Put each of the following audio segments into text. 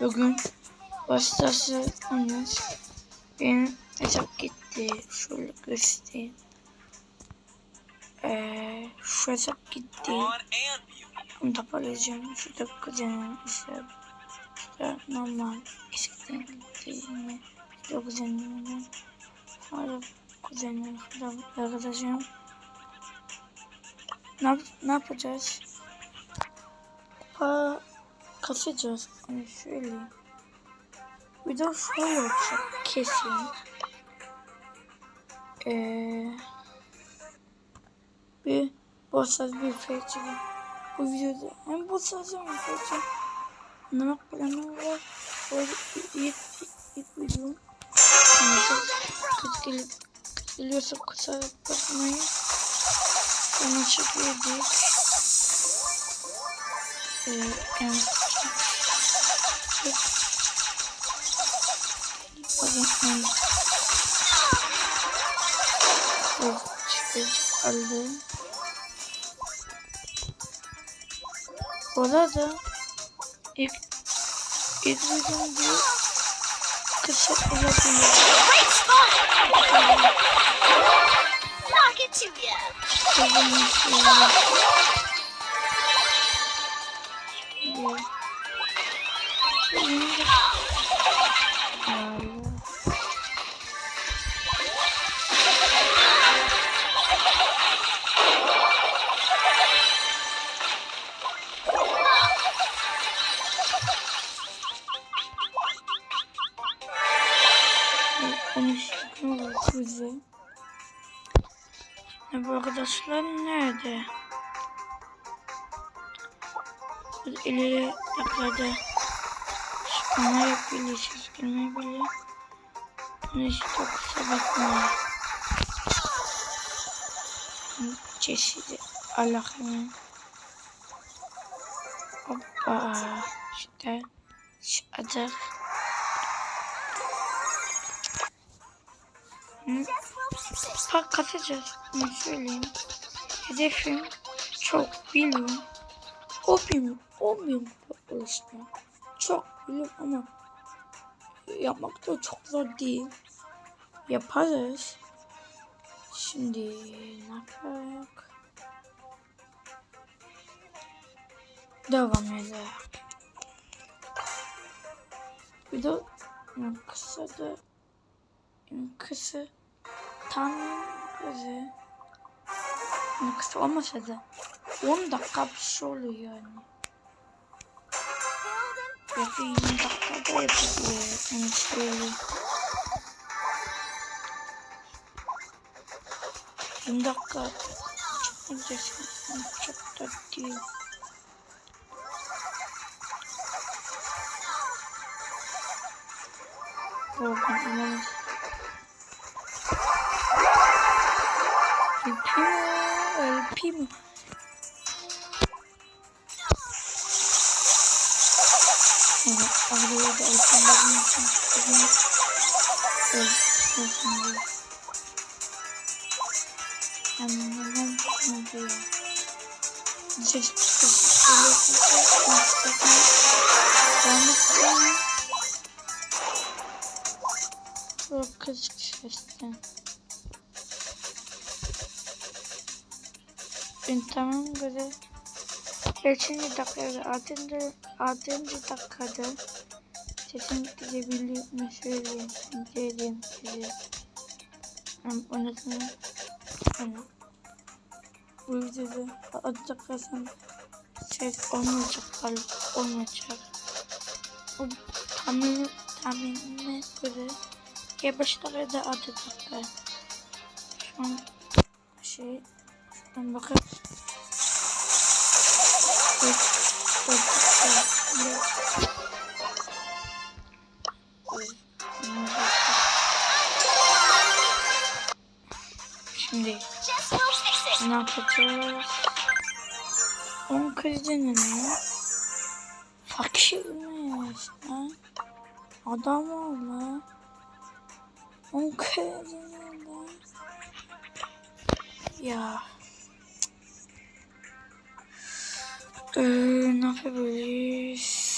Bugün başlası oynuyoruz. Benim hesap gitti. Şöyle göstereyim. Ee, şu hesap gitti. Bunu da paylaşacağım. Şurada kuzenim hesap. Şurada normal. Eskiden değil mi? Şurada kuzenim. Şurada kuzenim. Arkadaşım. Ne, yap- ne yapacağız? Pa kasacağız. Hani şöyle. Bir de şöyle olacak kesin. Ee, bir bossaz bir feci. Bu videoda hem bossaz hem feci. Anlamak planı var. Böyle ilk, ilk, ilk video. Neyse, kötü gelip geliyorsa kusura bakmayın. Bana çekiyordu. Ee, yani Yani. Yok çıkardı. Bu arada ilk ilk videomda kısa olabilir. Great spot! Knock it to ya! İleri yakada çıkmayı bile, ses gelmeyi bile. Neyse çok kısa bakmayın. Çeşidi Allah'ım. Hoppa. İşte çıkacak. Bak katacağız. Bunu söyleyeyim. Hedefim çok biliyorum. Opium, opium çalışma. Çok biliyorum ama yapmak da çok zor değil. Yaparız. Şimdi ne yapak? Devam edelim. Bir de kısa da kısa Tanrım kızı. Yani kısa olmasa da 10 dakika bir şey oluyor yani. Belki 20 dakikada yapabiliyor. Yani şöyle. 20 dakika çok öncesi çok da değil. Oradan inanılmaz. El kızık işte. Ben tamam göre. Kaçıncı dakikada? Altıncı, altıncı dakikada. Sesim gidebiliyor söyleyeyim. Diyeyim size. Hem unutmayın. Yani bu videoda atacaklarsan ses olmayacak galiba. Olmayacak. O tahmin, tahminime göre ya beş dakikada atacaklar. Şu an şey şuradan bakın. Şimdi ne yapacağız? 10 krizine ne? Fakir miyiz lan? Adam ol lan. 10 krizine lan. Ya. Ee, ne yapabiliriz?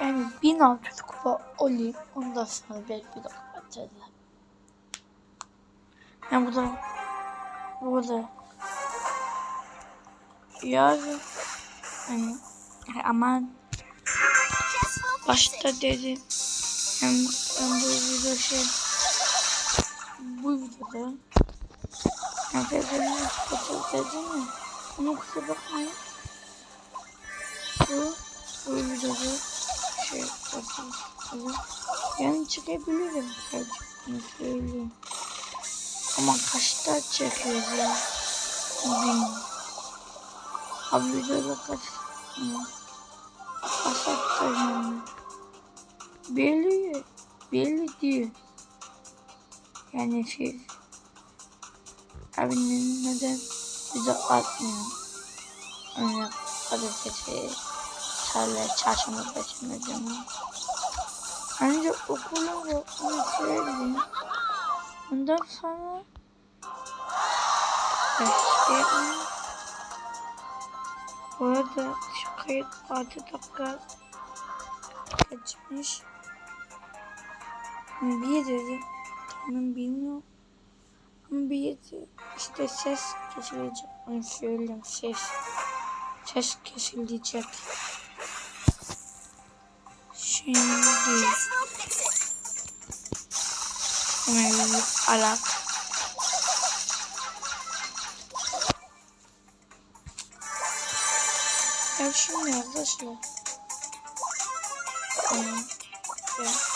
Yani 1600 kupa olayım. Ondan sonra belki bir kapatacağız. Yani bu da burada yazın yani, focus başta it. dedi hem ben bu video şey bu videoda yani dedim ya onu kusura bakmayın bu bu videoda şey fotoğraf yani çekebilirim bunu söyleyeyim ama kaçta çekiyoruz ya bilmiyorum abi videoda kaç Hı. Asattayım Belli, belli değil. Yani şey, abinin neden bize atmıyor. Öyle pazartesi, salı, çarşamba, perşembe cuma. Önce onu söyleyeyim. Ondan sonra başka yapmayayım. Bu arada şu kayıt 6 dakika kaçmış. Bir dedi. Tamam bilmiyorum. Ama bir yedi. İşte ses kesilecek. Onu söyleyeyim. Ses. Ses kesilecek. Şimdi hemen alak. Ya şimdi arkadaşlar. Hmm.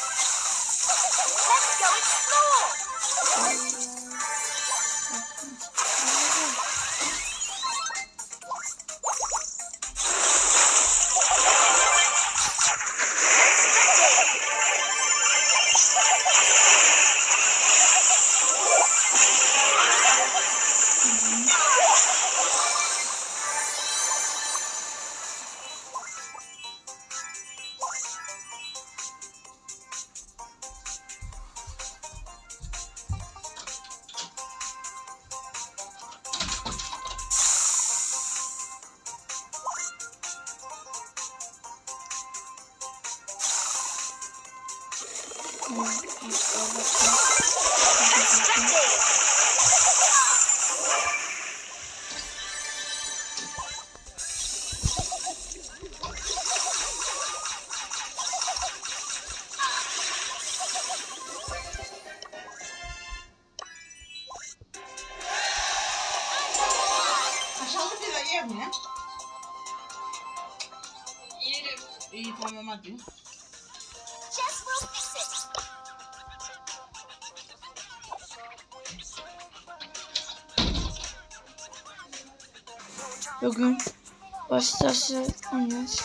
Bugün baştası oynuyoruz.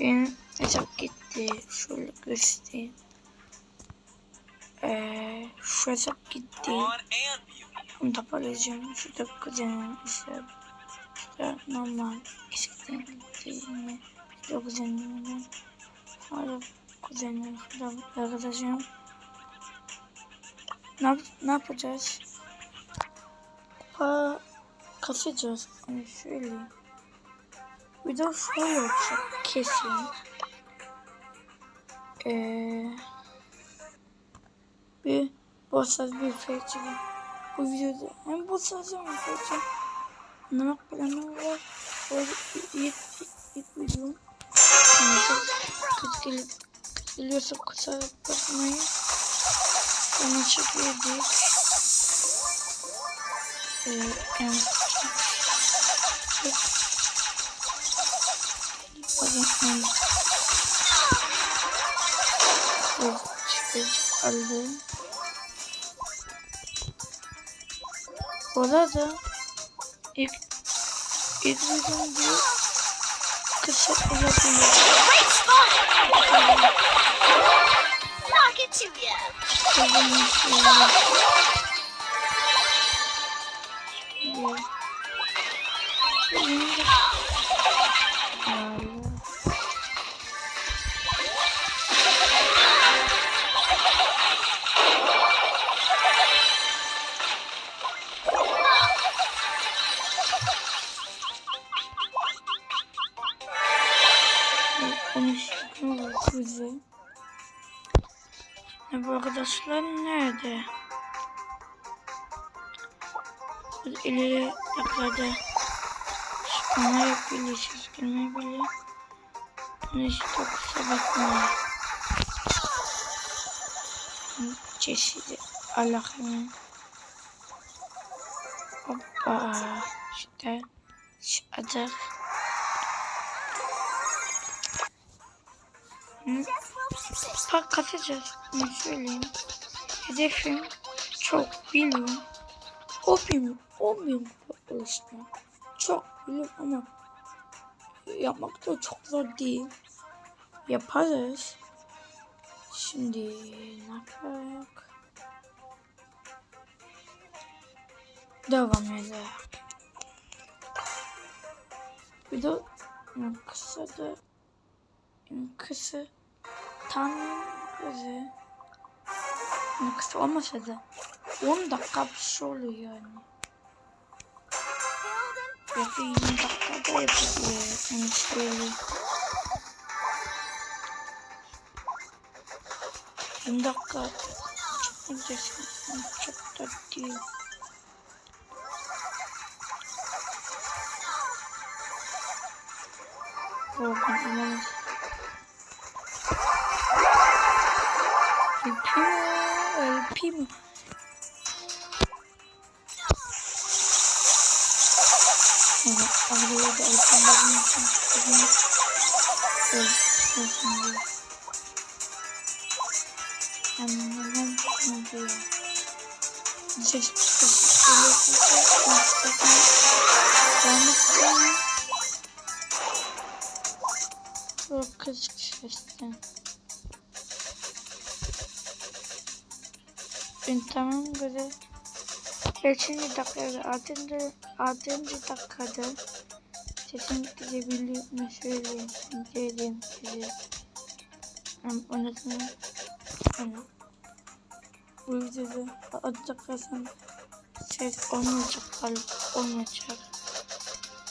Benim hesap gitti. Şöyle göstereyim. Ee, şu hesap gitti. Onu toparlayacağım. Şurada kuzenim hesap. İşte normal eskiden gitti yine. İşte kuzenimden. Hala kuzenim. Arkadaşım. Ne, yap ne yapacağız? Kupa kasacağız. Hani şöyle. Bir de şöyle olacak kesin. Ee, bir bossaz bir feci. Bu videoda hem bossaz hem feci. Anlamak planı var. O ilk, ilk, ilk videom. Kötü gel geliyorsa kusura bakmayın. Onu çekiyordu. Ee, yani Bakın bu çıkacak aldım. Bu arada ilk ilk videom bir kısa olabilir. Great spot. Arkadaşlar nerede? İleri takladı. Onlar yapıyor, çizgilme bile. Hiç çok kusura bakmayın. Çeşidi Allah'ım. Hoppa. İşte. Adak. Hı? Park katacağız. Bunu söyleyeyim. Hedefim çok biliyorum. O bin, o bin işte. Çok biliyorum ama yapmak da çok zor değil. Yaparız. Şimdi ne yapak? Devam edelim. Bir de kısa da kısa tam gözü en kısa olmasa da 10 dakika bir şey oluyor yani. Ya da 20 dakikada yapılıyor. Yani şöyle. 20 dakika güzel. Çok da değil. Oradan alalım. El Primo. Evet, araya da çıkıyor. Evet, şimdi. Annem ne diyor? Çıkıyor. Öyle çıkıyor. Instagram. Gelmek istiyorum. Çok kızık işte. Ben tamam göre. Beşinci dakikada, altıncı, altıncı dakikada sesim gidebildiğimi söyleyeyim. Söyleyeyim size. Ama unutmayın. Hani bu videoda atacaklarsan ses olmayacak galiba olmayacak.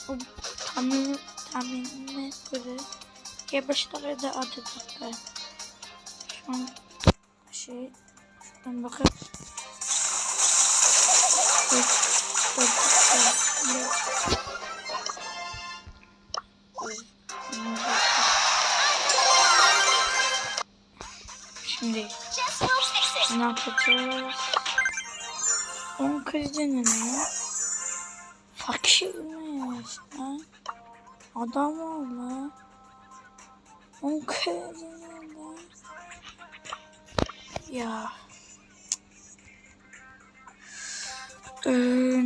O tahmin, tahminime göre ya beş dakikada atacaklar. Şu an şey dört dakika. Şimdi ne yapacağız? 10 krizine ne? Fakir mi ya? Adam ol la. 10 krizine ne? Ya. Ee,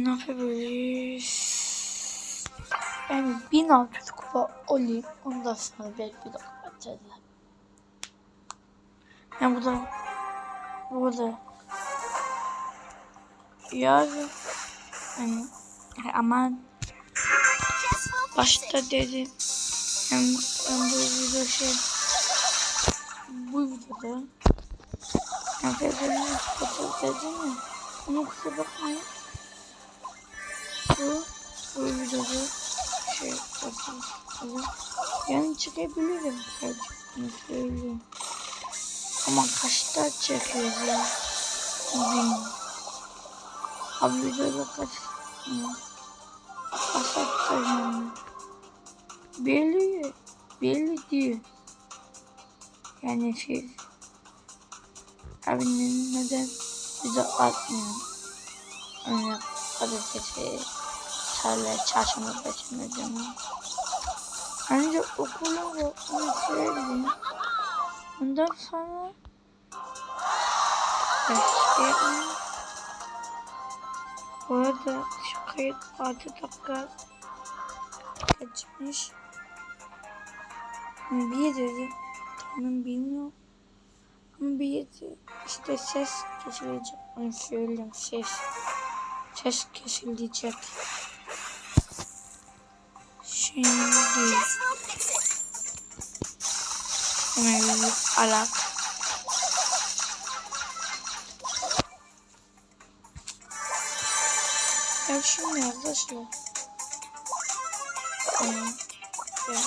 ne yapabiliriz? Ben 1600 kupa olayım. Ondan sonra belki bir de kapatacağız. Ya bu da bu da yarın yani, it. başta dedim hem, hem bu video şey bu videoda fotoğraf dedim ya onu kusura bakmayın bu bu videoda şey yapıyoruz yani çıkabilirim sadece bunu söyleyeyim ama kaçta ya bilmiyorum. Abi videoda kaç kaç attım belli belli değil. Yani şey abi ne- neden bize atmıyor? Öyle patates tarla çarşamba peşinde canım ancak okula da söyleyeyim ondan sonra şey, bu arada şu kayıt 6 dakika kaçmış. Bir dedi. Tamam bilmiyorum. Ama bir dedi. İşte ses kesilecek. Onu söyleyeyim ses. Ses kesilecek. Şimdi Just will fix it. hemen bir alak. Ya şimdi arkadaşlar. Ee, ya.